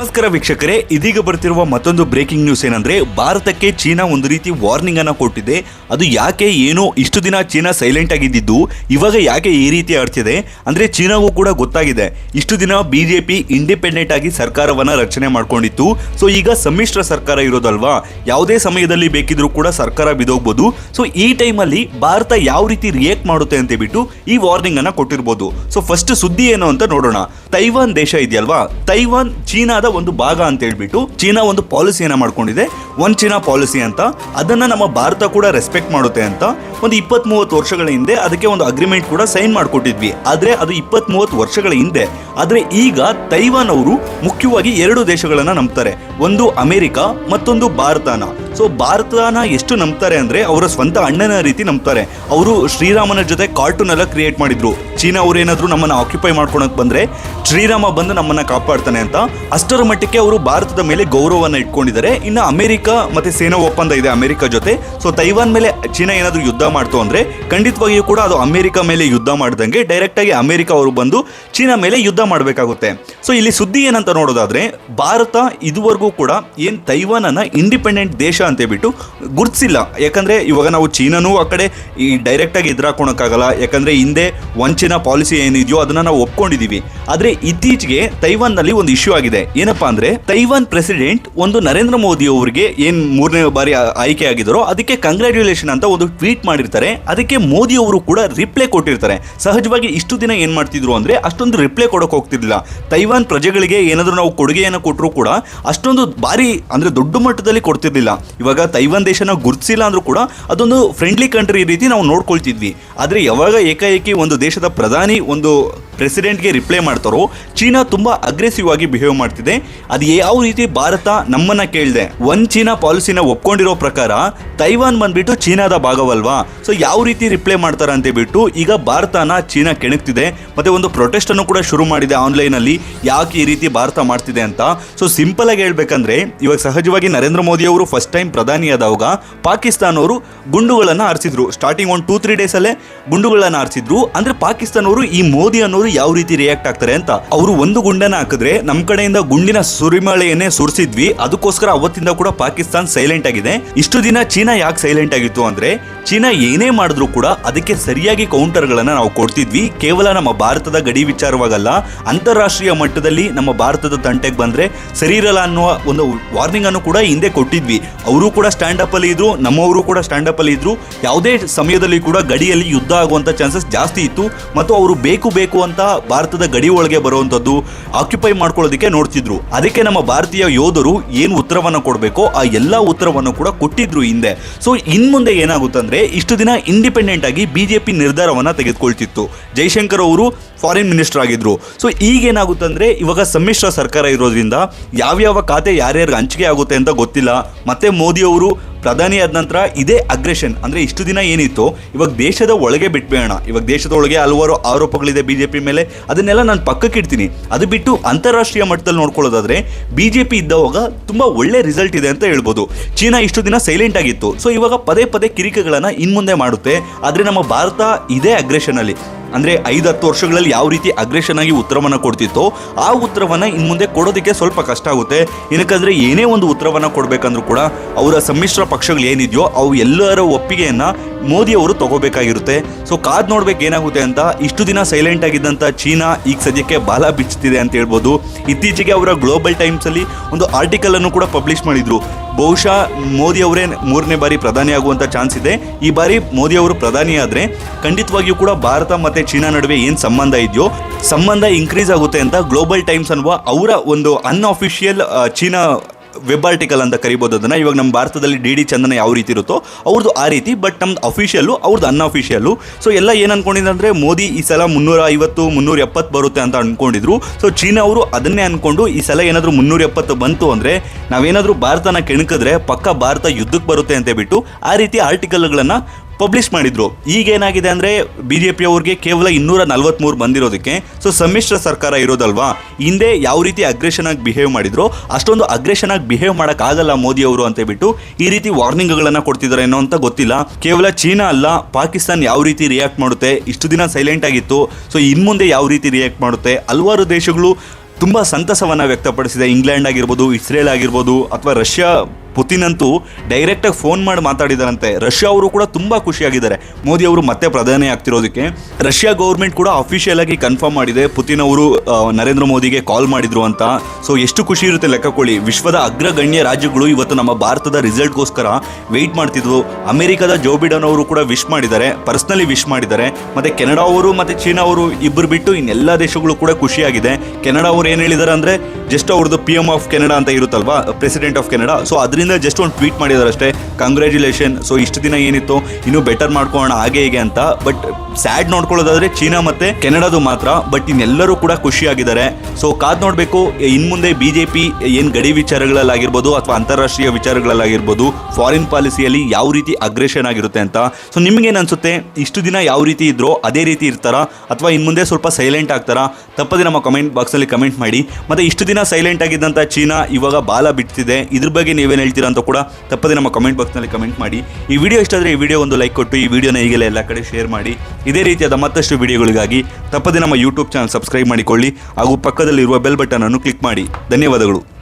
ನಮಸ್ಕಾರ ವೀಕ್ಷಕರೇ, ಇದೀಗ ಬರ್ತಿರುವ ಮತ್ತೊಂದು ಬ್ರೇಕಿಂಗ್ ನ್ಯೂಸ್ ಏನಂದ್ರೆ, ಭಾರತಕ್ಕೆ ಚೀನಾ ಒಂದು ರೀತಿ ವಾರ್ನಿಂಗ್ ಅನ್ನ ಕೊಟ್ಟಿದೆ. ಅದು ಯಾಕೆ, ಏನೋ, ಇಷ್ಟು ದಿನ ಚೀನಾ ಸೈಲೆಂಟ್ ಆಗಿದ್ದು ಇವಾಗ ಯಾಕೆ ಈ ರೀತಿ ಆಡ್ತಿದೆ ಅಂದ್ರೆ ಚೀನಾಗೂ ಕೂಡ ಗೊತ್ತಾಗಿದೆ. ಇಷ್ಟು ದಿನ ಬಿಜೆಪಿ ಇಂಡಿಪೆಂಡೆಂಟ್ ಆಗಿ ಸರ್ಕಾರವನ್ನ ರಚನೆ ಮಾಡ್ಕೊಂಡಿತ್ತು. ಸೊ ಈಗ ಸಮ್ಮಿಶ್ರ ಸರ್ಕಾರ ಇರೋದಲ್ವಾ? ಯಾವುದೇ ಸಮಯದಲ್ಲಿ ಬೇಕಿದ್ರೂ ಕೂಡ ಸರ್ಕಾರ ಬಿದೋಗ್ಬೋದು. ಸೊ ಈ ಟೈಮಲ್ಲಿ ಭಾರತ ಯಾವ ರೀತಿ ರಿಯಾಕ್ಟ್ ಮಾಡುತ್ತೆ ಅಂತ ಬಿಟ್ಟು ಈ ವಾರ್ನಿಂಗ್ ಅನ್ನ ಕೊಟ್ಟಿರ್ಬೋದು. ಸೊ ಫಸ್ಟ್ ಸುದ್ದಿ ಏನು ಅಂತ ನೋಡೋಣ. ತೈವಾನ್ ದೇಶ ಇದೆಯಲ್ವಾ? ತೈವಾನ್ ಚೀನಾದ ಒಂದು ಭಾಗ ಅಂತ ಹೇಳ್ಬಿಟ್ಟು ಚೀನಾ ಒಂದು ಪಾಲಿಸಿಯನ್ನ ಮಾಡ್ಕೊಂಡಿದೆ. ಒನ್ ಚೀನಾ ಪಾಲಿಸಿ ಅಂತ. ಅದನ್ನ ನಮ್ಮ ಭಾರತ ಕೂಡ ರೆಸ್ಪೆಕ್ಟ್ ಮಾಡುತ್ತೆ ಅಂತ. ಒಂದು ಇಪ್ಪತ್ತ್ ಮೂವತ್ತು ವರ್ಷಗಳ ಹಿಂದೆ ಅದಕ್ಕೆ ಒಂದು ಅಗ್ರಿಮೆಂಟ್ ಕೂಡ ಸೈನ್ ಮಾಡಿಕೊಟ್ಟಿದ್ವಿ. ಆದ್ರೆ ಅದು ಇಪ್ಪತ್ತ್ ಮೂವತ್ತು ವರ್ಷಗಳ ಹಿಂದೆ. ಆದ್ರೆ ಈಗ ತೈವಾನ್ ಅವರು ಮುಖ್ಯವಾಗಿ ಎರಡು ದೇಶಗಳನ್ನ ನಂಬ್ತಾರೆ. ಒಂದು ಅಮೆರಿಕ ಮತ್ತೊಂದು ಭಾರತನ. ಸೊ ಭಾರತನ ಎಷ್ಟು ನಂಬ್ತಾರೆ ಅಂದ್ರೆ ಅವರ ಸ್ವಂತ ಅಣ್ಣನ ರೀತಿ ನಂಬ್ತಾರೆ. ಅವರು ಶ್ರೀರಾಮನ ಜೊತೆ ಕಾರ್ಟೂನ್ ಎಲ್ಲ ಕ್ರಿಯೇಟ್ ಮಾಡಿದ್ರು. ಚೀನಾ ಅವ್ರು ಏನಾದ್ರು ನಮ್ಮನ್ನ ಆಕ್ಯುಪೈ ಮಾಡ್ಕೊಳಕ್ ಬಂದ್ರೆ ಶ್ರೀರಾಮ ಬಂದು ನಮ್ಮನ್ನ ಕಾಪಾಡ್ತಾನೆ ಅಂತ. ಅಷ್ಟರ ಮಟ್ಟಕ್ಕೆ ಅವರು ಭಾರತದ ಮೇಲೆ ಗೌರವವನ್ನ ಇಟ್ಕೊಂಡಿದ್ದಾರೆ. ಇನ್ನು ಅಮೆರಿಕ ಮತ್ತೆ ಸೇನಾ ಒಪ್ಪಂದ ಇದೆ ಅಮೆರಿಕ ಜೊತೆ. ಸೊ ತೈವಾನ್ ಮೇಲೆ ಚೀನಾ ಏನಾದ್ರು ಯುದ್ಧ ಮಾಡ್ತು ಅಂದ್ರೆ ಖಂಡಿತವಾಗಿಯೂ ಕೂಡ ಅದು ಅಮೆರಿಕ ಮೇಲೆ ಯುದ್ಧ ಮಾಡ್ದಂಗೆ ಡೈರೆಕ್ಟ್ ಆಗಿ ಅಮೆರಿಕ ಅವರು ಬಂದು ಚೀನಾ ಮೇಲೆ ಯುದ್ಧ ಮಾಡಬೇಕಾಗುತ್ತೆ. ಸೊ ಇಲ್ಲಿ ಸುದ್ದಿ ಏನಂತ ನೋಡೋದಾದ್ರೆ, ಭಾರತ ಇದುವರೆಗೂ ಕೂಡ ಏನ್ ತೈವಾನ್ ಅನ್ನ ಇಂಡಿಪೆಂಡೆಂಟ್ ದೇಶ ಅಂತ ಹೇಳ್ಬಿಟ್ಟು ಗುರ್ತಿಸಿಲ್ಲ. ಯಾಕಂದರೆ ಇವಾಗ ನಾವು ಚೀನಾನೂ ಆ ಕಡೆ ಈ ಡೈರೆಕ್ಟಾಗಿ ಯಾಕಂದರೆ ಯಾಕಂದ್ರೆ ಹಿಂದೆ ಒನ್ ಚೀನಾ ಪಾಲಿಸಿ ಏನಿದೆಯೋ ಅದನ್ನು ನಾವು ಒಪ್ಕೊಂಡಿದ್ದೀವಿ ಆದರೆ ಇತ್ತೀಚೆಗೆ ತೈವಾನ್ನಲ್ಲಿ ಒಂದು ಇಶ್ಯೂ ಆಗಿದೆ. ಏನಪ್ಪಾ ಅಂದರೆ ತೈವಾನ್ ಪ್ರೆಸಿಡೆಂಟ್ ಒಂದು ನರೇಂದ್ರ ಮೋದಿ ಅವರಿಗೆ ಏನು ಮೂರನೇ ಬಾರಿ ಆಯ್ಕೆ ಆಗಿದ್ದಾರೋ ಅದಕ್ಕೆ ಕಂಗ್ರ್ಯಾಚುಲೇಷನ್ ಅಂತ ಒಂದು ಟ್ವೀಟ್ ಮಾಡಿರ್ತಾರೆ. ಅದಕ್ಕೆ ಮೋದಿ ಅವರು ಕೂಡ ರಿಪ್ಲೈ ಕೊಟ್ಟಿರ್ತಾರೆ. ಸಹಜವಾಗಿ ಇಷ್ಟು ದಿನ ಏನು ಮಾಡ್ತಿದ್ರು ಅಂದರೆ ಅಷ್ಟೊಂದು ರಿಪ್ಲೈ ಕೊಡೋಕೆ ಹೋಗ್ತಿರ್ಲಿಲ್ಲ. ತೈವಾನ್ ಪ್ರಜೆಗಳಿಗೆ ಏನಾದರೂ ನಾವು ಕೊಡುಗೆಯನ್ನು ಕೊಟ್ಟರು ಕೂಡ ಅಷ್ಟೊಂದು ಭಾರಿ ಅಂದರೆ ದೊಡ್ಡ ಮಟ್ಟದಲ್ಲಿ ಕೊಡ್ತಿರ್ಲಿಲ್ಲ. ಇವಾಗ ತೈವಾನ್ ದೇಶನ ಗುರುತಿಸಿಲ್ಲ ಅಂದರೂ ಕೂಡ ಅದೊಂದು ಫ್ರೆಂಡ್ಲಿ ಕಂಟ್ರಿ ರೀತಿ ನಾವು ನೋಡ್ಕೊಳ್ತಿದ್ವಿ. ಆದರೆ ಯಾವಾಗ ಏಕಾಏಕಿ ಒಂದು ದೇಶದ ಪ್ರಧಾನಿ ಒಂದು ಪ್ರೆಸಿಡೆಂಟ್ಗೆ ರಿಪ್ಲೈ ಮಾಡ್ತಾರೋ, ಚೀನಾ ತುಂಬಾ ಅಗ್ರೆಸಿವ್ ಆಗಿ ಬಿಹೇವ್ ಮಾಡ್ತಿದೆ. ಅದು ಯಾವ ರೀತಿ ಭಾರತ ನಮ್ಮನ್ನ ಕೇಳಿದೆ? ಒನ್ ಚೀನಾ ಪಾಲಿಸಿನ ಒಪ್ಕೊಂಡಿರೋ ಪ್ರಕಾರ ತೈವಾನ್ ಬಂದ್ಬಿಟ್ಟು ಚೀನಾದ ಭಾಗವಲ್ವಾ? ಸೊ ಯಾವ ರೀತಿ ರಿಪ್ಲೈ ಮಾಡ್ತಾರೆ ಅಂತ ಬಿಟ್ಟು ಈಗ ಭಾರತನ ಚೀನಾ ಕೆಣಕ್ತಿದೆ. ಮತ್ತೆ ಒಂದು ಪ್ರೊಟೆಸ್ಟ್ ಅನ್ನು ಕೂಡ ಶುರು ಮಾಡಿದೆ ಆನ್ಲೈನ್ ಅಲ್ಲಿ. ಯಾಕೆ ಈ ರೀತಿ ಭಾರತ ಮಾಡ್ತಿದೆ ಅಂತ? ಸೊ ಸಿಂಪಲ್ ಆಗಿ ಹೇಳ್ಬೇಕಂದ್ರೆ, ಇವಾಗ ಸಹಜವಾಗಿ ನರೇಂದ್ರ ಮೋದಿ ಅವರು ಫಸ್ಟ್ ಟೈಮ್ ಪ್ರಧಾನಿ ಆದವಾಗ ಪಾಕಿಸ್ತಾನ ಅವರು ಗುಂಡುಗಳನ್ನ ಹಾರಿಸಿದ್ರು ಸ್ಟಾರ್ಟಿಂಗ್ ಒಂದು ಟೂ ತ್ರೀ ಡೇಸ್ ಅಲ್ಲೇ ಗುಂಡುಗಳನ್ನ ಹಾರಿಸಿದ್ರು ಅಂದ್ರೆ ಪಾಕಿಸ್ತಾನವರು ಈ ಮೋದಿ ಅನ್ನೋರು ಯಾವ ರೀತಿ ರಿಯಾಕ್ಟ್ ಆಗ್ತಾರೆ ಅಂತ ಅವರು ಒಂದು ಗುಂಡನ್ನ ಹಾಕಿದ್ರೆ ನಮ್ ಕಡೆಯಿಂದ ಗುಂಡಿನ ಸುರಿಮಳೆಯನ್ನೇ ಸುರಿಸಿದ್ವಿ. ಅದಕ್ಕೋಸ್ಕರ ಅವತ್ತಿಂದ ಕೂಡ ಪಾಕಿಸ್ತಾನ್ ಸೈಲೆಂಟ್ ಆಗಿದೆ. ಇಷ್ಟು ದಿನ ಚೀನಾ ಯಾಕೆ ಸೈಲೆಂಟ್ ಆಗಿತ್ತು ಅಂದ್ರೆ ಚೀನಾ ಏನೇ ಮಾಡಿದ್ರು ಕೂಡ ಅದಕ್ಕೆ ಸರಿಯಾಗಿ ಕೌಂಟರ್ ಗಳನ್ನ ನಾವು ಕೊಡ್ತಿದ್ವಿ. ಕೇವಲ ನಮ್ಮ ಭಾರತದ ಗಡಿ ವಿಚಾರವಾಗಲ್ಲ, ಅಂತಾರಾಷ್ಟ್ರೀಯ ಮಟ್ಟದಲ್ಲಿ ನಮ್ಮ ಭಾರತದ ತಂಟೆಗೆ ಬಂದ್ರೆ ಸರಿ ಇರಲ್ಲ ಅನ್ನುವ ಒಂದು ವಾರ್ನಿಂಗ್ ಅನ್ನು ಕೂಡ ಹಿಂದೆ ಕೊಟ್ಟಿದ್ವಿ. ಅವರು ಕೂಡ ಸ್ಟ್ಯಾಂಡ್ ಅಪ್ ಅಲ್ಲಿ ಇದ್ರು, ನಮ್ಮವರು ಕೂಡ ಸ್ಟ್ಯಾಂಡ್ ಅಪ್ ಅಲ್ಲಿ ಇದ್ರು. ಯಾವುದೇ ಸಮಯದಲ್ಲಿ ಕೂಡ ಗಡಿಯಲ್ಲಿ ಯುದ್ಧ ಆಗುವಂತ ಚಾನ್ಸಸ್ ಜಾಸ್ತಿ ಇತ್ತು. ಮತ್ತು ಅವರು ಬೇಕು ಬೇಕು ಅಂತ ಭಾರತದ ಗಡಿ ಒಳಗೆ ಬರುವಂತದ್ದು ಆಕ್ಯುಪೈ ಮಾಡ್ಕೊಳ್ಳೋದಕ್ಕೆ ನೋಡ್ತಿದ್ರು. ಅದಕ್ಕೆ ನಮ್ಮ ಭಾರತೀಯ ಯೋಧರು ಏನು ಉತ್ತರವನ್ನ ಕೊಡಬೇಕೋ ಆ ಎಲ್ಲ ಉತ್ತರವನ್ನು ಕೂಡ ಕೊಟ್ಟಿದ್ರು ಹಿಂದೆ. ಸೊ ಇನ್ ಮುಂದೆ ಏನಾಗುತ್ತಂದ್ರೆ ಇಷ್ಟು ದಿನ ಇಂಡಿಪೆಂಡೆಂಟ್ ಆಗಿ ಬಿಜೆಪಿ ನಿರ್ಧಾರವನ್ನ ತೆಗೆದುಕೊಳ್ತಿತ್ತು. ಜೈಶಂಕರ್ ಅವರು ಫಾರಿನ್ ಮಿನಿಸ್ಟರ್ ಆಗಿದ್ರು. ಸೊ ಈಗ ಏನಾಗುತ್ತಂದ್ರೆ ಇವಾಗ ಸಮ್ಮಿಶ್ರ ಸರ್ಕಾರ ಇರೋದ್ರಿಂದ ಯಾವ್ಯಾವ ಖಾತೆ ಯಾರ್ಯಾರಿಗೆ ಹಂಚಿಕೆ ಆಗುತ್ತೆ ಅಂತ ಗೊತ್ತಿಲ್ಲ. ಮತ್ತೆ ಮೋದಿ ಅವರು ಪ್ರಧಾನಿ ಆದ ನಂತರ ಇದೇ ಅಗ್ರೆಷನ್ ಅಂದ್ರೆ ಇಷ್ಟು ದಿನ ಏನಿತ್ತು, ಇವಾಗ ದೇಶದ ಒಳಗೆ ಬಿಟ್ಬೇಡ ಇವಾಗ ದೇಶದ ಒಳಗೆ ಹಲವಾರು ಆರೋಪಗಳಿದೆ ಬಿಜೆಪಿ ಮೇಲೆ. ಅದನ್ನೆಲ್ಲ ನಾನು ಪಕ್ಕಕ್ಕೆ ಇಡ್ತೀನಿ. ಅದು ಬಿಟ್ಟು ಅಂತಾರಾಷ್ಟ್ರೀಯ ಮಟ್ಟದಲ್ಲಿ ನೋಡ್ಕೊಳ್ಳೋದಾದ್ರೆ, ಬಿಜೆಪಿ ಇದ್ದವಾಗ ತುಂಬಾ ಒಳ್ಳೆ ರಿಸಲ್ಟ್ ಇದೆ ಅಂತ ಹೇಳ್ಬೋದು. ಚೀನಾ ಇಷ್ಟು ದಿನ ಸೈಲೆಂಟ್ ಆಗಿತ್ತು. ಸೊ ಇವಾಗ ಪದೇ ಪದೇ ಕಿರಿಕೆಗಳನ್ನು ಇನ್ಮುಂದೆ ಮಾಡುತ್ತೆ. ಆದ್ರೆ ನಮ್ಮ ಭಾರತ ಇದೇ ಅಗ್ರೆಷನ್ ಅಲ್ಲಿ. ಅಂದ್ರೆ ಐದು ಹತ್ತು ವರ್ಷಗಳಲ್ಲಿ ಯಾವ ರೀತಿ ಅಗ್ರೆಷನ್ ಆಗಿ ಉತ್ತರವನ್ನ ಕೊಡ್ತಿತ್ತೋ ಆ ಉತ್ತರವನ್ನ ಇನ್ ಮುಂದೆ ಕೊಡೋದಕ್ಕೆ ಸ್ವಲ್ಪ ಕಷ್ಟ ಆಗುತ್ತೆ. ಏನಕ್ಕಂದ್ರೆ ಏನೇ ಒಂದು ಉತ್ತರವನ್ನ ಕೊಡ್ಬೇಕಂದ್ರೂ ಕೂಡ ಅವರ ಸಮ್ಮಿಶ್ರ ಪಕ್ಷಗಳು ಏನಿದೆಯೋ ಅವು ಎಲ್ಲರ ಒಪ್ಪಿಗೆಯನ್ನ ಮೋದಿ ಅವರು ತಗೋಬೇಕಾಗಿರುತ್ತೆ. ಸೊ ಕಾದ್ ನೋಡ್ಬೇಕು ಏನಾಗುತ್ತೆ ಅಂತ. ಇಷ್ಟು ದಿನ ಸೈಲೆಂಟ್ ಆಗಿದ್ದಂತ ಚೀನಾ ಈಗ ಸದ್ಯಕ್ಕೆ ಬಾಲ ಬಿಚ್ಚುತ್ತಿದೆ ಅಂತ ಹೇಳ್ಬೋದು. ಇತ್ತೀಚೆಗೆ ಅವರ ಗ್ಲೋಬಲ್ ಟೈಮ್ಸ್ ಅಲ್ಲಿ ಒಂದು ಆರ್ಟಿಕಲ್ ಅನ್ನು ಕೂಡ ಪಬ್ಲಿಷ್ ಮಾಡಿದ್ರು. ಬಹುಶಃ ಮೋದಿ ಅವರೇ ಮೂರನೇ ಬಾರಿ ಪ್ರಧಾನಿ ಆಗುವಂಥ ಚಾನ್ಸ್ ಇದೆ. ಈ ಬಾರಿ ಮೋದಿ ಅವರು ಪ್ರಧಾನಿ ಆದರೆ ಖಂಡಿತವಾಗಿಯೂ ಕೂಡ ಭಾರತ ಮತ್ತು ಚೀನಾ ನಡುವೆ ಏನು ಸಂಬಂಧ ಇದೆಯೋ, ಸಂಬಂಧ ಇನ್ಕ್ರೀಸ್ ಆಗುತ್ತೆ ಅಂತ ಗ್ಲೋಬಲ್ ಟೈಮ್ಸ್ ಅನ್ನುವ ಅವರ ಒಂದು ಅನ್ಅಫಿಷಿಯಲ್ ಚೀನಾ ವೆಬ್ ಆರ್ಟಿಕಲ್ ಅಂತ ಕರಿಬೋದು ಅದನ್ನು ಇವಾಗ ನಮ್ಮ ಭಾರತದಲ್ಲಿ ಡಿ ಡಿ ಚಂದನ ಯಾವ ರೀತಿ ಇರುತ್ತೋ ಅವ್ರದ್ದು ಆ ರೀತಿ ಬಟ್ ನಮ್ದು ಅಫಿಷಿಯಲ್ಲು ಅವ್ರದ್ದು ಅನ್ಅಫಿಷಿಯಲ್ಲು ಸೊ ಎಲ್ಲ ಏನು ಅನ್ಕೊಂಡಿದ್ರೆ ಮೋದಿ ಈ ಸಲ ಮುನ್ನೂರ ಐವತ್ತು ಮುನ್ನೂರ ಎಪ್ಪತ್ತು ಬರುತ್ತೆ ಅಂತ ಅಂದ್ಕೊಂಡಿದ್ರು ಸೊ ಚೀನಾ ಅವರು ಅದನ್ನೇ ಅಂದ್ಕೊಂಡು ಈ ಸಲ ಏನಾದರೂ ಮುನ್ನೂರ ಎಪ್ಪತ್ತು ಬಂತು ಅಂದರೆ, ನಾವೇನಾದರೂ ಭಾರತನ ಕೆಣಕಿದ್ರೆ ಪಕ್ಕ ಭಾರತ ಯುದ್ಧಕ್ಕೆ ಬರುತ್ತೆ ಅಂತ ಬಿಟ್ಟು ಆ ರೀತಿ ಆರ್ಟಿಕಲ್ಗಳನ್ನು ಪಬ್ಲಿಷ್ ಮಾಡಿದ್ರು. ಈಗ ಏನಾಗಿದೆ ಅಂದ್ರೆ ಬಿಜೆಪಿ ಅವ್ರಿಗೆ ಕೇವಲ ಇನ್ನೂರ ನಲ್ವತ್ಮೂರು ಬಂದಿರೋದಕ್ಕೆ ಸೊ ಸಮ್ಮಿಶ್ರ ಸರ್ಕಾರ ಇರೋದಲ್ವಾ? ಹಿಂದೆ ಯಾವ ರೀತಿ ಅಗ್ರೆಷನ್ ಆಗಿ ಬಿಹೇವ್ ಮಾಡಿದ್ರು, ಅಷ್ಟೊಂದು ಅಗ್ರೆಷನ್ ಆಗಿ ಬಿಹೇವ್ ಆಗಲ್ಲ ಮೋದಿ ಅವರು ಅಂತ ಬಿಟ್ಟು ಈ ರೀತಿ ವಾರ್ನಿಂಗ್ಗಳನ್ನು ಕೊಡ್ತಿದ್ದಾರೆ ಏನೋ ಅಂತ ಗೊತ್ತಿಲ್ಲ. ಕೇವಲ ಚೀನಾ ಅಲ್ಲ, ಪಾಕಿಸ್ತಾನ್ ಯಾವ ರೀತಿ ರಿಯಾಕ್ಟ್ ಮಾಡುತ್ತೆ? ಇಷ್ಟು ದಿನ ಸೈಲೆಂಟ್ ಆಗಿತ್ತು ಸೊ ಇನ್ಮುಂದೆ ಯಾವ ರೀತಿ ರಿಯಾಕ್ಟ್ ಮಾಡುತ್ತೆ? ಹಲವಾರು ದೇಶಗಳು ತುಂಬ ಸಂತಸವನ್ನು ವ್ಯಕ್ತಪಡಿಸಿದೆ. ಇಂಗ್ಲೆಂಡ್ ಆಗಿರ್ಬೋದು ಇಸ್ರೇಲ್ ಆಗಿರ್ಬೋದು, ಅಥವಾ ರಷ್ಯಾ ಪುತಿನ್ ಅಂತೂ ಡೈರೆಕ್ಟಾಗಿ ಫೋನ್ ಮಾಡಿ ಮಾತಾಡಿದಾರಂತೆ. ರಷ್ಯಾ ಅವರು ಕೂಡ ತುಂಬ ಖುಷಿಯಾಗಿದ್ದಾರೆ. ಮೋದಿ ಅವರು ಮತ್ತೆ ಪ್ರಧಾನಿ ಆಗ್ತಿರೋದಕ್ಕೆ. ರಷ್ಯಾ ಗೌರ್ಮೆಂಟ್ ಕೂಡ ಅಫಿಷಿಯಲ್ ಆಗಿ ಕನ್ಫರ್ಮ್ ಮಾಡಿದೆ. ಪುತಿನ್ ಅವರು ನರೇಂದ್ರ ಮೋದಿಗೆ ಕಾಲ್ ಮಾಡಿದ್ರು ಅಂತ. ಸೊ ಎಷ್ಟು ಖುಷಿ ಇರುತ್ತೆ ಲೆಕ್ಕಕೊಳ್ಳಿ ವಿಶ್ವದ ಅಗ್ರಗಣ್ಯ ರಾಜ್ಯಗಳು ಇವತ್ತು ನಮ್ಮ ಭಾರತದ ರಿಸಲ್ಟ್ಗೋಸ್ಕರ ವೆಯ್ಟ್ ಮಾಡ್ತಿದ್ರು ಅಮೆರಿಕದ ಜೋ ಬಿಡನ್ ಅವರು ಕೂಡ ವಿಶ್ ಮಾಡಿದ್ದಾರೆ. ಪರ್ಸ್ನಲಿ ವಿಶ್ ಮಾಡಿದ್ದಾರೆ. ಮತ್ತೆ ಕೆನಡಾ ಅವರು, ಮತ್ತೆ ಚೀನಾ ಅವರು ಇಬ್ಬರು ಬಿಟ್ಟು ಇನ್ನೆಲ್ಲ ದೇಶಗಳು ಕೂಡ ಖುಷಿಯಾಗಿದೆ. ಕೆನಡಾ ಅವರು ಏನು ಹೇಳಿದ್ದಾರೆ ಅಂದ್ರೆ ಜಸ್ಟ್ ಅವ್ರದ್ದು ಪಿ ಎಂ ಆಫ್ ಕೆನಡಾ ಅಂತ ಇರುತ್ತಲ್ವಾ? ಪ್ರೆಸಿಡೆಂಟ್ ಆಫ್ ಕೆನಡಾ ಸೊ ಅದರಿಂದ ಜಸ್ಟ್ ಒಂದು ಟ್ವೀಟ್ ಮಾಡಿದ್ದಾರೆ ಅಷ್ಟೇ ಕಂಗ್ರ್ಯಾಚುಲೇಷನ್ ಸೊ ಇಷ್ಟು ದಿನ ಏನಿತ್ತು? ಇನ್ನೂ ಬೆಟರ್ ಮಾಡ್ಕೊಳ್ಳೋಣ, ಹಾಗೆ ಹೀಗೆ ಅಂತ. ಬಟ್ ಸ್ಯಾಡ್ ನೋಡ್ಕೊಳ್ಳೋದಾದ್ರೆ ಚೀನಾ ಮತ್ತೆ ಕೆನಡಾದು ಮಾತ್ರ ಬಟ್ ಇನ್ನೆಲ್ಲರೂ ಕೂಡ ಖುಷಿಯಾಗಿದ್ದಾರೆ. ಸೊ ಕಾದ್ ನೋಡಬೇಕು, ಇನ್ ಮುಂದೆ ಬಿಜೆಪಿ ಏನು ಗಡಿ ವಿಚಾರಗಳಲ್ಲಾಗಿರ್ಬೋದು ಅಥವಾ ಅಂತಾರಾಷ್ಟ್ರೀಯ ವಿಚಾರಗಳಲ್ಲಾಗಿರ್ಬೋದು ಫಾರಿನ್ ಪಾಲಿಸಿಯಲ್ಲಿ ಯಾವ ರೀತಿ ಅಗ್ರೆಷನ್ ಆಗಿರುತ್ತೆ ಅಂತ. ಸೊ ನಿಮ್ಗೇನು ಅನ್ಸುತ್ತೆ? ಇಷ್ಟು ದಿನ ಯಾವ ರೀತಿ ಇದ್ರೋ ಅದೇ ರೀತಿ ಇರ್ತಾರಾ? ಅಥವಾ ಇನ್ನು ಮುಂದೆ ಸ್ವಲ್ಪ ಸೈಲೆಂಟ್ ಆಗ್ತಾರಾ? ತಪ್ಪದೆ ನಮ್ಮ ಕಮೆಂಟ್ ಬಾಕ್ಸಲ್ಲಿ ಕಮೆಂಟ್ ಮಾಡಿ. ಮತ್ತೆ ಇಷ್ಟು ದಿನ ಸೈಲೆಂಟ್ ಆಗಿದ್ದಂಥ ಚೀನಾ ಇವಾಗ ಬಾಲ ಬಿಡ್ತಿದೆ ಇದ್ರ ಬಗ್ಗೆ ನೀವೇನು ಹೇಳ್ತೀರಾ ಅಂತ ಕೂಡ ತಪ್ಪದೆ ನಮ್ಮ ಕಮೆಂಟ್ ಬಾಕ್ಸ್ನಲ್ಲಿ ಕಮೆಂಟ್ ಮಾಡಿ. ಈ ವಿಡಿಯೋ ಇಷ್ಟ ಆದರೆ ಈ ವಿಡಿಯೋ ಒಂದು ಲೈಕ್ ಕೊಟ್ಟು, ಈ ವಿಡಿಯೋನ ಈಗಲೇ ಎಲ್ಲ ಕಡೆ ಶೇರ್ ಮಾಡಿ. ಇದೇ ರೀತಿಯಾದ ಮತ್ತಷ್ಟು ವಿಡಿಯೋಗಳಿಗಾಗಿ ತಪ್ಪದೆ ನಮ್ಮ ಯೂಟ್ಯೂಬ್ ಚಾನಲ್ ಸಬ್ಸ್ಕ್ರೈಬ್ ಮಾಡಿಕೊಳ್ಳಿ ಹಾಗೂ ಪಕ್ಕದಲ್ಲಿರುವ ಬೆಲ್ ಬಟನ್ ಅನ್ನು ಕ್ಲಿಕ್ ಮಾಡಿ. ಧನ್ಯವಾದಗಳು.